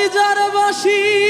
আমি যার বাসি।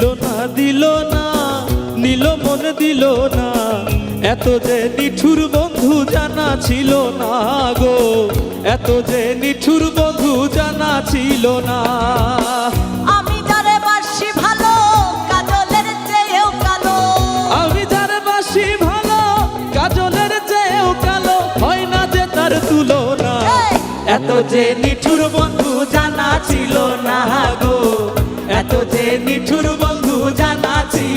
দিল না দিল না নিল মন দিল না। এত যে নিঠুর বন্ধু জানা ছিল না গো এত যে নিঠুর বন্ধু জানা ছিল না। আমি যারে বাসি ভালো কাজলের চেয়েও কালো। আমি যার বাসি ভালো কাজলের চেয়েও কালো হয় না যে তার তুলনা! এত যে নিঠুর বন্ধু জানা ছিল না গো এত যে নিঠুর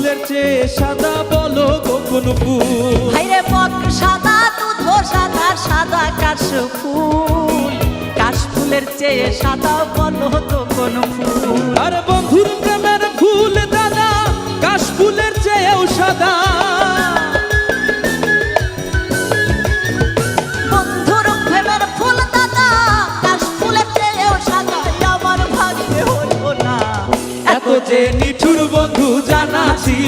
ফুলের চেয়ে সাদা বলো গোপন ফুল। হাইরে সাদা দুধ সাদা সাদা কাশ ফুল কাশ ফুলের চেয়ে সাদা বলো তো কোন ফুল। আর বন্ধুর প্রেমের ফুল দাদা কাশ ফুলের চেয়েও সাদা। বন্ধুর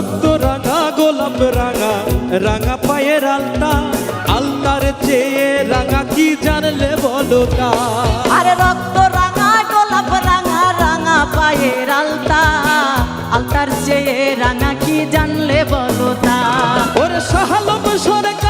রক্ত রাঙা গোলাপ রাঙা রাঙা পায়ের আলতা। আলতার চেয়ে রাঙা কি জানলে বলো তা? আরে রক্ত রাঙা গোলাপ রাঙা রাঙা পায়ের আলতা। আলতার চেয়ে রাঙা কি জানলে বলো তা? ওর সাহালম সরকার